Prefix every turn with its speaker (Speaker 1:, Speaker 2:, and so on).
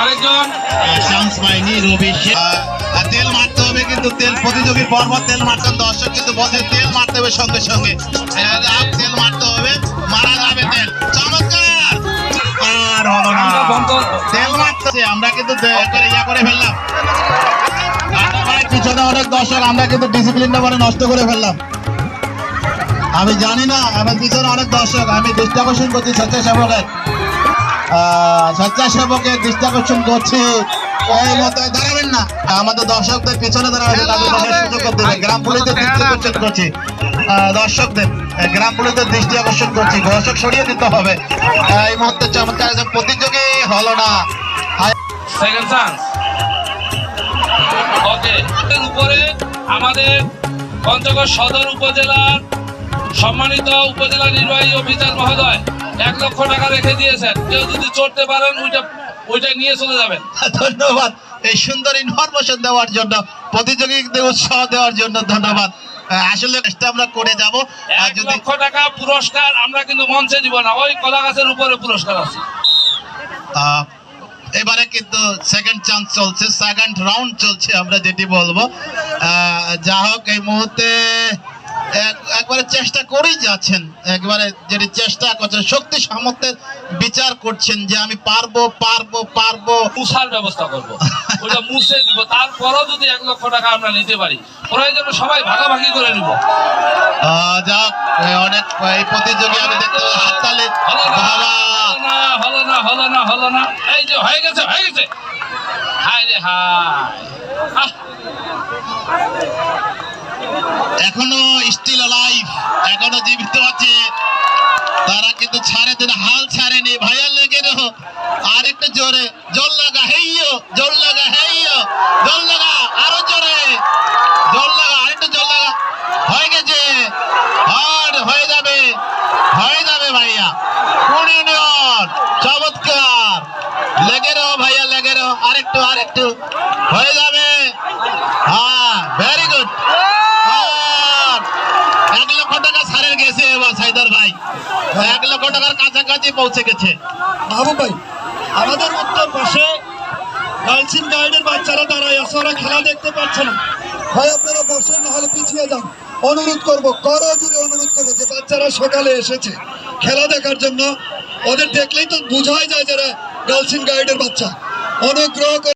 Speaker 1: আরেকজন।
Speaker 2: রবি তেল মারতে হবে কিন্তু তেল প্রতিযোগীর পর পর তেল মারতেন দর্শক কিন্তু বলছে তেল মারতে হবে সঙ্গে সঙ্গে। তেল মারতে হবে মারা যাবে তেল। চমৎকার! আর হলো না। তেল মারতেছে আমরা কিন্তু ইয়া করে ফেললাম। পিছনে অনেক দর্শক আমরা কিন্তু ডিসিপ্লিনটা মানে নষ্ট করে ফেললাম। আমি জানি না আমার পিছনে অনেক দর্শক আমি দৃষ্টি আকর্ষণ করছি স্বেচ্ছাসেবকের আহ, স্বেচ্ছাসেবকের দৃষ্টি আকর্ষণ করছি। এই মতো দাঁড়াবেন না। আমাদের দর্শকদের পিছনে দাঁড়াবেন। তাদের বসার সুযোগ করতে হবে। গ্রাম পুলিশের দৃষ্টি আকর্ষণ করছি। দর্শকদের গ্রাম পুলিশের দৃষ্টি আকর্ষণ করছি। দর্শক সরিয়ে দিতে হবে। এই মুহূর্তে চমৎকার একজন প্রতিযোগী হলো না।
Speaker 1: সেকেন্ড চান্স ওকে উপরে আমাদের পঞ্চগড় সদর উপজেলার সম্মানিত উপজেলা নির্বাহী অফিসার মহোদয়। এক লক্ষ টাকা রেখে দিয়েছেন। কেউ যদি চড়তে পারেন ওইটা ওইটা নিয়ে চলে যাবেন।
Speaker 2: ধন্যবাদ এই সুন্দর ইনফরমেশন দেওয়ার জন্য প্রতিযোগীদের উৎসাহ দেওয়ার জন্য ধন্যবাদ। আসলে চেষ্টা আমরা করে যাব। আর যদি
Speaker 1: লক্ষ টাকা পুরস্কার আমরা কিন্তু মঞ্চে দিব না। ওই কলা গাছের উপরে পুরস্কার আছে।
Speaker 2: এবারে কিন্তু সেকেন্ড চান্স চলছে সেকেন্ড রাউন্ড চলছে আমরা যেটি বলব। যা হোক এই মুহূর্তে এক- একবারে চেষ্টা করেই যাচ্ছেন একবারে যেটি চেষ্টা করছেন শক্তি সামর্থ্যের বিচার করছেন যে আমি পারব পারব পারব।
Speaker 1: মুসার ব্যবস্থা করব। ওটা মুছে দিব। তারপরও যদি এক লক্ষ টাকা আমরা নিতে পারি প্রয়োজনে সবাই ভাগাভাগি করে নিব।
Speaker 2: যাক অনেক এই প্রতিযোগী আমি দেখতে হাততালি।
Speaker 1: হলো না হলো না হলো না এই যে হয়ে গেছে হয়ে গেছে। হায় রে হায়।
Speaker 2: এখনও স্টিল লাইফ এখনও জীবিত আছে। তারা কিন্তু ছাড়ে তিনি হাল ছাড়েনি। ভাইয়ার লেগে আর একটু জোরে জল লাগা, হেইয়ো জল লাগা, হেইয়ো জল লাগা, আরও জোরে। জল লাগা আরেকটু জল লাগা। হয়ে গেছে। আর হয়ে যাবে হয়ে যাবে ভাইয়া। কোন ইউনিয়ন, চমৎকার। লেগে রো ভাইয়া, লেগে রো আরেকটু আরেকটু। হয়ে যাবে। হ্যাঁ ভেরি গুড আর এক লক্ষ টাকা সারের গেছে এবার সাইদার ভাই এক লক্ষ টাকার কাছাকাছি পৌঁছে গেছে।
Speaker 3: বাবু ভাই আমাদের উত্তর পাশে গার্লসিন গাইডের বাচ্চারা দাঁড়ায় আছে ওরা খেলা দেখতে পাচ্ছে না। ভাই আপনারা বসেন না হলে পিছিয়ে যান। অনুরোধ করব করো জুড়ে অনুরোধ করব যে বাচ্চারা সকালে এসেছে খেলা দেখার জন্য ওদের দেখলেই তো বোঝাই যায় যারা গার্লসিন গাইডের বাচ্চা। অনুগ্রহ করে